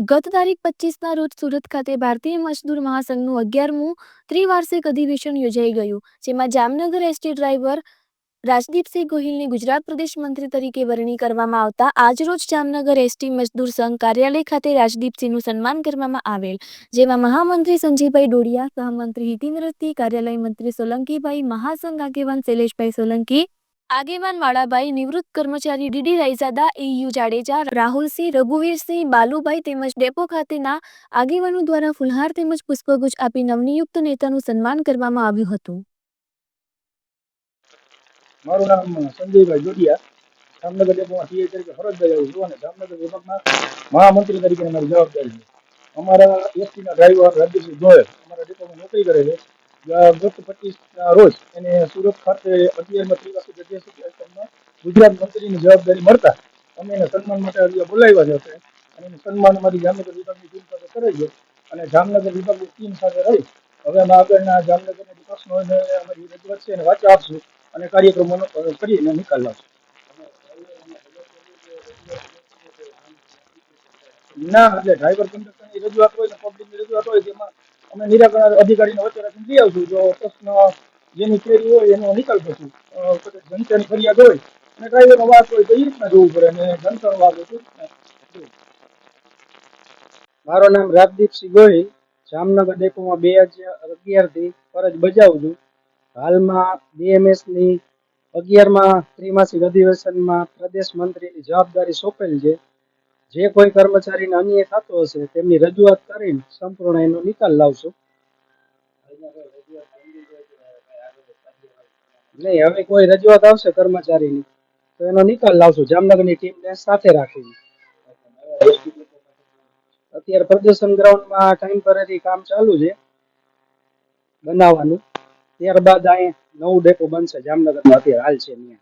ગત તારીખ પચીસના રોજ સુરત ખાતે ભારતીય મજદૂર મહાસંઘનું અગિયારમું ત્રિવાર્ષિક અધિવેશન યોજાઈ ગયું, જેમાં જામનગર એસટી ડ્રાઈવર રાજદીપસિંહ ગોહિલની ગુજરાત પ્રદેશ મંત્રી તરીકે વરણી કરવામાં આવતા આજરોજ જામનગર એસટી મજદૂર સંઘ કાર્યાલય ખાતે રાજદીપસિંહનું સન્માન કરવામાં આવેલ, જેમાં મહામંત્રી સંજીભાઈ ડોડિયા, સહમંત્રી હિતેન્દ્રસિંહ, કાર્યાલય મંત્રી સોલંકીભાઈ, મહાસંઘ આગેવાન શૈલેષભાઈ સોલંકી આગેવાન વાળાભાઈ નિવૃત્ત કર્મચારી ડીડી રાયઝાદા, એયુ જાડેજા, રાહુલસિંહ, રઘુવીરસિંહ, બાલુભાઈ તેમજ ડેપો ખાતેના આગેવાનો દ્વારા ફુલહાર તેમજ પુષ્પગુચ્છ આપી નવનિયુક્ત નેતાનું સન્માન કરવામાં આવ્યું હતું. મારું નામ સંજયભાઈ જોડિયા જામનગર ડેપોમાં સીએ તરીકે ફરજ બજાવું છું અને જામનગર વિભાગના મહામંત્રી તરીકે મારી જવાબદારી છે. અમારા એસટીના ડ્રાઈવર રાજદીપસિંહ ગોયલ અમારા ડેપોમાં નોકરી કરે છે. ગ- ગત રોજ એને સુરત ખાતે અગિયારમાં ત્રિવાર્ષિક અધ્યક્ષમાં ગુજરાત મંત્રીની જવાબદારી મળતા અમે એને સન્માન માટે અહીંયા બોલાવ્યા છે અને એનું સન્માન અમારી જામનગર વિભાગની ટીમ સાથે કરે છે અને જામનગર વિભાગની ટીમ સાથે રહી. હવે અમે આગળના જામનગરના જે અમારી રજૂઆત છે એને વાંચા આપશું અને કાર્યક્રમોનો કરીને નિકાલ લાવશું. ના, એટલે ડ્રાઈવર કંડક્ટરની રજૂઆત હોય ને પબ્લિકની રજૂઆત હોય તેમાં અમે નિરાકરણ અધિકારીને વચ્ચે લઈ આવશું જો પ્રશ્ન જેની ક્વેરી હોય એનો નિકાલ થશું જનતાની ફરિયાદ હોય અને ડ્રાઈવરનો વાક હોય તો એ રીતના જોવું પડે અને જનતાનો વાક હોય. મારું નામ રાજદીપસિંહ ગોહિલ. જામનગર ડેપોમાં બે હજાર અગિયારથી ફરજ બજાવું છું. હાલમાં બીએમએસની અગિયારમાં ત્રિમાસિક અધિવેશનમાં પ્રદેશ મંત્રીની જવાબદારી સોંપેલ છે. જે કોઈ કર્મચારીને અન્યાય થતો હશે, તેમની રજૂઆત કરીને સંપૂર્ણ એનો નિકાલ લાવશું. નહીં, હવે કોઈ રજૂઆત આવશે કર્મચારીની, તો એનો નિકાલ લાવશું, જામનગરની ટીમને સાથે રાખીને. અત્યારે પ્રદર્શન ગ્રાઉન્ડમાં ટેમ્પરરી કામ ચાલુ છે, બનાવવાનું. ત્યારબાદ અહીંયા નવું ડેપો બનશે, જામનગરમાં અત્યારે હાલ છે ત્યાં.